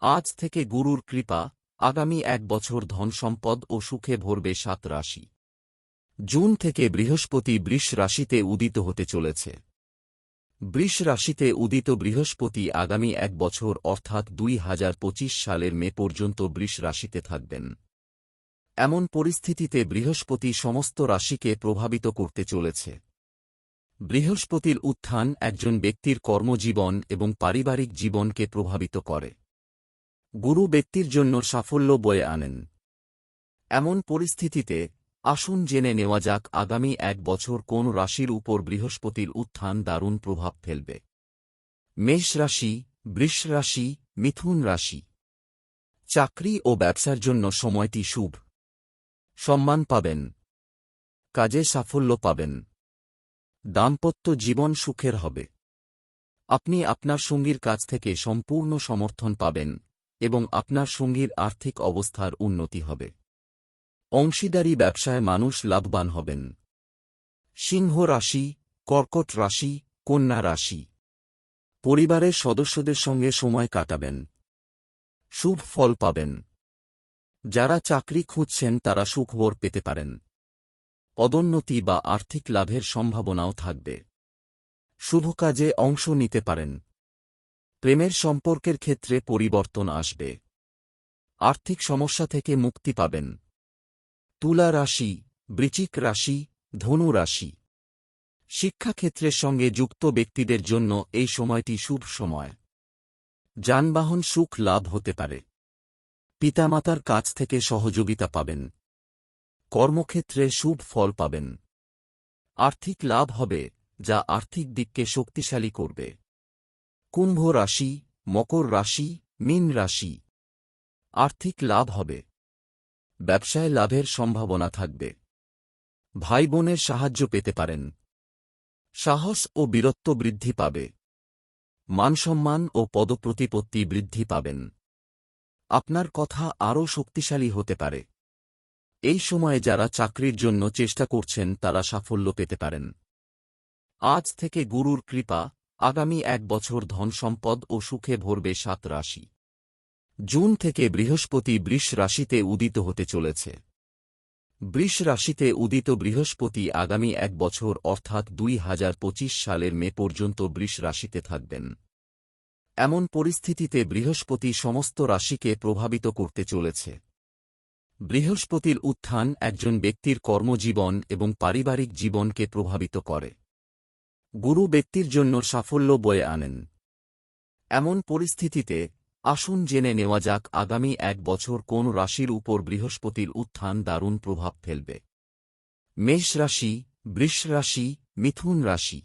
আজ থেকে গুরুর কৃপা, আগামী এক বছর ধন সম্পদ ও সুখে ভরবে সাত রাশি। জুন থেকে বৃহস্পতি বৃষ রাশিতে উদিত হতে চলেছে। বৃষ রাশিতে উদিত বৃহস্পতি আগামী এক বছর অর্থাৎ দুই হাজার পঁচিশ সালের মে পর্যন্ত বৃষ রাশিতে থাকবেন। এমন পরিস্থিতিতে বৃহস্পতি সমস্ত রাশিকে প্রভাবিত করতে চলেছে। বৃহস্পতির উত্থান একজন ব্যক্তির কর্মজীবন এবং পারিবারিক জীবনকে প্রভাবিত করে। গুরু ব্যক্তির জন্য সাফল্য বয়ে আনেন। এমন পরিস্থিতিতে, আসুন জেনে নেওয়া যাক আগামী এক বছর কোন রাশির উপর বৃহস্পতির উত্থান দারুণ প্রভাব ফেলবে। মেষ রাশি, বৃষ রাশি, মিথুন রাশি। চাকরি ও ব্যবসার জন্য সময়টি শুভ। সম্মান পাবেন। কাজে সাফল্য পাবেন। দাম্পত্য জীবন সুখের হবে। আপনি আপনার সঙ্গীর কাছ থেকে সম্পূর্ণ সমর্থন পাবেন। এবং আপনার সঙ্গীর আর্থিক অবস্থার উন্নতি হবে। অংশীদারি ব্যবসায় মানুষ লাভবান হবেন। সিংহ রাশি, কর্কট রাশি, কন্যা রাশি। পরিবারের সদস্যদের সঙ্গে সময় কাটাবেন। শুভ ফল পাবেন। যারা চাকরি খুঁজছেন তারা সুখবর পেতে পারেন। পদোন্নতি বা আর্থিক লাভের সম্ভাবনাও থাকবে। শুভ কাজে অংশ নিতে পারেন। প্রেমের সম্পর্কের ক্ষেত্রে পরিবর্তন আসবে। আর্থিক সমস্যা থেকে মুক্তি পাবেন। তুলা রাশি বৃচিক রাশি, ধনু রাশি। শিক্ষাক্ষেত্রের সঙ্গে যুক্ত ব্যক্তিদের জন্য এই সময়টি শুভ সময়। যানবাহন সুখ লাভ হতে পারে। পিতামাতার কাছ থেকে সহযোগিতা পাবেন। কর্মক্ষেত্রে শুভ ফল পাবেন। আর্থিক লাভ হবে, যা আর্থিক দিককে শক্তিশালী করবে। কুম্ভ রাশি, মকর রাশি, মীন রাশি। আর্থিক লাভ হবে। ব্যবসায় লাভের সম্ভাবনা থাকবে। ভাই বোনের সাহায্য পেতে পারেন। সাহস ও বীরত্ব বৃদ্ধি পাবে। মানসম্মান ও পদপ্রতিপত্তি বৃদ্ধি পাবেন। আপনার কথা আরও শক্তিশালী হতে পারে। এই সময়ে যারা চাকরির জন্য চেষ্টা করছেন তারা সাফল্য পেতে পারেন। আজ থেকে গুরুর কৃপা আগামী এক বছর ধন সম্পদ ও সুখে ভরবে সাত রাশি। জুন থেকে বৃহস্পতি বৃষ রাশিতে উদিত হতে চলেছে। বৃষ রাশিতে উদিত বৃহস্পতি আগামী এক বছর অর্থাৎ দুই হাজার পঁচিশ সালের মে পর্যন্ত বৃষ রাশিতে থাকবেন। এমন পরিস্থিতিতে বৃহস্পতি সমস্ত রাশিকে প্রভাবিত করতে চলেছে। বৃহস্পতির উত্থান একজন ব্যক্তির কর্মজীবন এবং পারিবারিক জীবনকে প্রভাবিত করে। গুরু ব্যক্তির জন্য সাফল্য বয়ে আনেন। এমন পরিস্থিতিতে, আসুন জেনে নেওয়া যাক আগামী এক বছর কোন রাশির উপর বৃহস্পতির উত্থান দারুণ প্রভাব ফেলবে। মেষ রাশি, বৃষ রাশি, মিথুন রাশি।